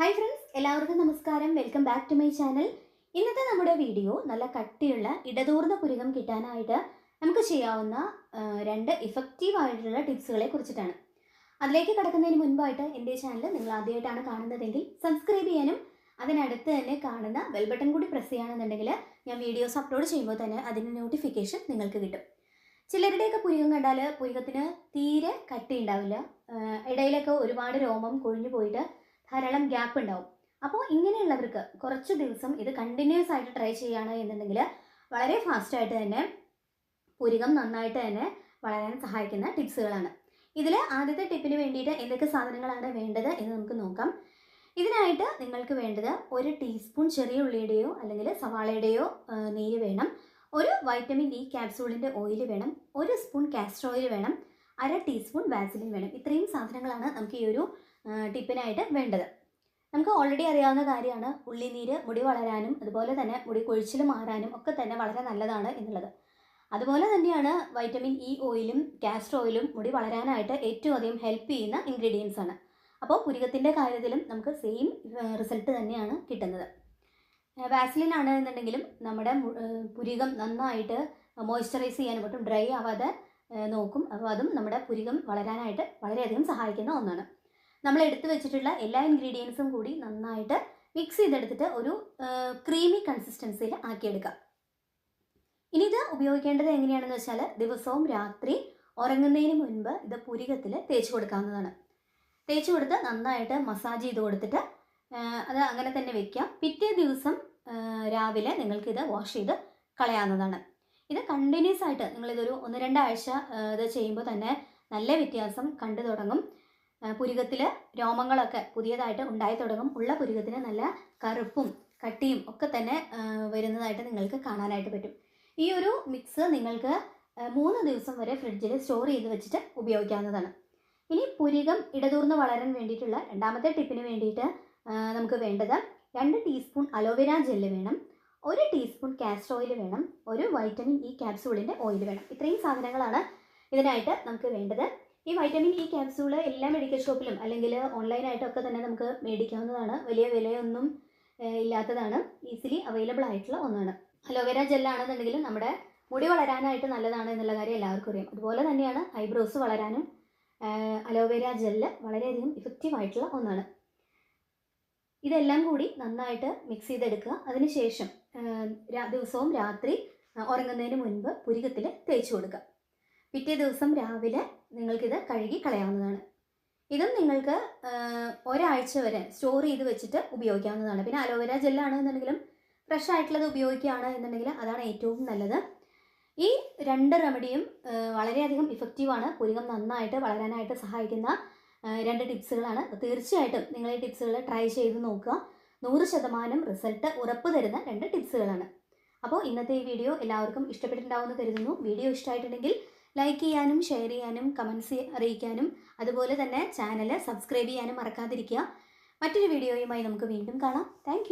Hi friends എല്ലാവർക്കും നമസ്കാരം. Welcome back to my channel ഇന്നത്തെ നമ്മുടെ വീഡിയോ നല്ല കട്ടിയുള്ള ഇടതൂർന്ന പുരുകം കിട്ടാനായിട്ട് നമുക്ക് ചെയ്യാവുന്ന രണ്ട് ഇഫക്റ്റീവ് ആയിട്ടുള്ള ടിപ്സുകളെ കുറിച്ചിട്ടാണ്. അതിലേക്ക് കടക്കുന്നതിന് മുൻപായിട്ട് എന്റെ ചാനൽ നിങ്ങൾ ആദ്യമായിട്ടാണ് കാണുന്നതെങ്കിൽ സബ്സ്ക്രൈബ് ചെയ്യാനും അതിനടുത്ത് തന്നെ കാണുന്ന ബെൽ ബട്ടൺ കൂടി പ്രസ് ചെയ്യുകയാണെന്നുണ്ടെങ്കിൽ ഞാൻ വീഡിയോസ് അപ്ലോഡ് ചെയ്യുമ്പോൾ തന്നെ അതിന്റെ നോട്ടിഫിക്കേഷൻ നിങ്ങൾക്ക് കിട്ടും. ചിലരുടെയൊക്കെ പുരികം കണ്ടാൽ പുരികത്തിന് തീരെ കട്ടി ഉണ്ടാവില്ല ഇടയിലൊക്കെ ഒരുപാട് രോമം കൊഴിഞ്ഞു പോയിട്ട് ധാരാളം ഗ്യാപ്പ് ഉണ്ടാവും. അപ്പോൾ ഇങ്ങനെയുള്ളവർക്ക് കുറച്ച് ദിവസം ഇത് കണ്ടിന്യൂസ് ആയിട്ട് ട്രൈ ചെയ്യുകയാണ് എന്നുണ്ടെങ്കിൽ വളരെ ഫാസ്റ്റായിട്ട് തന്നെ പുരികം നന്നായിട്ട് തന്നെ വളരാൻ സഹായിക്കുന്ന ടിപ്സുകളാണ് ഇതിൽ ആദ്യത്തെ ടിപ്പിന് വേണ്ടിയിട്ട് എന്തൊക്കെ സാധനങ്ങളാണ് വേണ്ടത് എന്ന് നമുക്ക് നോക്കാം. ഇതിനായിട്ട് നിങ്ങൾക്ക് വേണ്ടത് ഒരു ടീസ്പൂൺ ചെറിയ ഉള്ളിയുടെയോ അല്ലെങ്കിൽ സവാളയുടെയോ നീര് വേണം. ഒരു വൈറ്റമിൻ ഇ ക്യാപ്സൂളിന്റെ ഓയിൽ വേണം. ഒരു സ്പൂൺ കാസ്റ്റർ ഓയിൽ വേണം. അര ടീസ്പൂൺ വാസലിൻ വേണം. ഇത്രയും സാധനങ്ങളാണ് നമുക്ക് ഈ ഒരു ടിപ്പിനായിട്ട് വേണ്ടത്. നമുക്ക് ഓൾറെഡി അറിയാവുന്ന കാര്യമാണ് ഉള്ളിനീര് മുടി വളരാനും അതുപോലെ തന്നെ മുടി കൊഴിച്ചിൽ മാറാനും ഒക്കെ തന്നെ വളരെ നല്ലതാണ് എന്നുള്ളത്. അതുപോലെ തന്നെയാണ് വൈറ്റമിൻ ഇ ഓയിലും കാസ്റ്റർ ഓയിലും മുടി വളരാനായിട്ട് ഏറ്റവും അധികം ഹെൽപ്പ് ചെയ്യുന്ന ഇൻഗ്രീഡിയൻസ് ആണ്. അപ്പോൾ പുരികത്തിന്റെ കാര്യത്തിലും നമുക്ക് സെയിം റിസൾട്ട് തന്നെയാണ് കിട്ടുന്നത്. വാസ്ലിൻ ആണെന്നുണ്ടെങ്കിലും നമ്മുടെ പുരികം നന്നായിട്ട് മോയ്സ്ചറൈസ് ചെയ്യാനും ഒട്ടും ഡ്രൈ ആവാതെ നോക്കും. അപ്പോൾ അതും നമ്മുടെ പുരികം വളരാനായിട്ട് വളരെയധികം സഹായിക്കുന്ന ഒന്നാണ്. നമ്മൾ എടുത്തു വെച്ചിട്ടുള്ള എല്ലാ ഇൻഗ്രീഡിയൻസും കൂടി നന്നായിട്ട് മിക്സ് ചെയ്തെടുത്തിട്ട് ഒരു ക്രീമി കൺസിസ്റ്റൻസിയിൽ ആക്കിയെടുക്കാം. ഇനി ഇത് ഉപയോഗിക്കേണ്ടത് എങ്ങനെയാണെന്ന് വെച്ചാൽ ദിവസവും രാത്രി ഉറങ്ങുന്നതിന് മുൻപ് ഇത് പുരികത്തിൽ തേച്ച് കൊടുക്കാവുന്നതാണ്. തേച്ച് കൊടുത്ത് നന്നായിട്ട് മസാജ് ചെയ്ത് കൊടുത്തിട്ട് അത് അങ്ങനെ തന്നെ വെക്കാം. പിറ്റേ ദിവസം രാവിലെ നിങ്ങൾക്കിത് വാഷ് ചെയ്ത് കളയാവുന്നതാണ്. ഇത് കണ്ടിന്യൂസ് ആയിട്ട് നിങ്ങളിതൊരു ഒന്ന് രണ്ടാഴ്ച ഇത് ചെയ്യുമ്പോൾ തന്നെ നല്ല വ്യത്യാസം കണ്ടു തുടങ്ങും. പുരികത്തിൽ രോമങ്ങളൊക്കെ പുതിയതായിട്ട് ഉണ്ടായി തുടങ്ങും. ഉള്ള പുരികത്തിന് നല്ല കറുപ്പും കട്ടിയും ഒക്കെ തന്നെ വരുന്നതായിട്ട് നിങ്ങൾക്ക് കാണാനായിട്ട് പറ്റും. ഈ ഒരു മിക്സ് നിങ്ങൾക്ക് മൂന്ന് ദിവസം വരെ ഫ്രിഡ്ജിൽ സ്റ്റോർ ചെയ്ത് വെച്ചിട്ട് ഉപയോഗിക്കാവുന്നതാണ്. ഇനി പുരികം ഇടതൂർന്ന് വളരാൻ വേണ്ടിയിട്ടുള്ള രണ്ടാമത്തെ ടിപ്പിന് വേണ്ടിയിട്ട് നമുക്ക് വേണ്ടത് രണ്ട് ടീസ്പൂൺ അലോവേര ജെല്ല് വേണം ഒരു ടീസ്പൂൺ കാസ്റ്റർ ഓയിൽ വേണം ഒരു വൈറ്റമിൻ ഇ ക്യാപ്സൂളിന്റെ ഓയിൽ വേണം. ഇത്രയും സാധനങ്ങളാണ് ഇതിനായിട്ട് നമുക്ക് വേണ്ടത്. ഈ വൈറ്റമിൻ ഇ ക്യാപ്സൂൾ എല്ലാ മെഡിക്കൽ ഷോപ്പിലും അല്ലെങ്കിൽ ഓൺലൈനായിട്ടൊക്കെ തന്നെ നമുക്ക് മേടിക്കാവുന്നതാണ്. വലിയ വിലയൊന്നും ഇല്ലാത്തതാണ്. ഈസിലി അവൈലബിൾ ആയിട്ടുള്ള ഒന്നാണ്. അലോവേര ജെല്ലാണെന്നുണ്ടെങ്കിൽ നമ്മുടെ മുടി വളരാനായിട്ട് നല്ലതാണ് എന്നുള്ള കാര്യം എല്ലാവർക്കും അറിയാം. അതുപോലെ തന്നെയാണ് ഐബ്രോസ് വളരാനും അലോവേര ജെല്ല് വളരെയധികം ഇഫക്റ്റീവ് ആയിട്ടുള്ള ഒന്നാണ്. ഇതെല്ലാം കൂടി നന്നായിട്ട് മിക്സ് ചെയ്തെടുക്കുക. അതിനുശേഷം ദിവസവും രാത്രി ഉറങ്ങുന്നതിന് മുൻപ് പുരികത്തിൽ തേച്ച് കൊടുക്കുക. പിറ്റേ ദിവസം രാവിലെ നിങ്ങൾക്കിത് കഴുകി കളയാവുന്നതാണ്. ഇതും നിങ്ങൾക്ക് ഒരാഴ്ച വരെ സ്റ്റോർ ചെയ്ത് വെച്ചിട്ട് ഉപയോഗിക്കാവുന്നതാണ്. പിന്നെ അലോവേര ജെല്ലാണ് എന്നുണ്ടെങ്കിലും ഫ്രഷ് ആയിട്ടുള്ളത് ഉപയോഗിക്കുകയാണ് എന്നുണ്ടെങ്കിൽ അതാണ് ഏറ്റവും നല്ലത്. ഈ രണ്ട് റെമഡിയും വളരെയധികം ഇഫക്റ്റീവാണ് പുരികം നന്നായിട്ട് വളരാനായിട്ട് സഹായിക്കുന്ന രണ്ട് ടിപ്സുകളാണ് തീർച്ചയായിട്ടും നിങ്ങൾ ഈ ടിപ്സുകൾ ട്രൈ ചെയ്ത് നോക്കുക. നൂറ് ശതമാനം റിസൾട്ട് ഉറപ്പ് തരുന്ന രണ്ട് ടിപ്സുകളാണ് അപ്പോൾ ഇന്നത്തെ ഈ വീഡിയോ എല്ലാവർക്കും ഇഷ്ടപ്പെട്ടിട്ടുണ്ടാവുമെന്ന് കരുതുന്നു. വീഡിയോ ഇഷ്ടമായിട്ടുണ്ടെങ്കിൽ ലൈക്ക് ചെയ്യാനും ഷെയർ ചെയ്യാനും കമൻസ് അറിയിക്കാനും അതുപോലെ തന്നെ ചാനൽ സബ്സ്ക്രൈബ് ചെയ്യാനും മറക്കാതിരിക്കുക. മറ്റൊരു വീഡിയോയുമായി നമുക്ക് വീണ്ടും കാണാം. താങ്ക്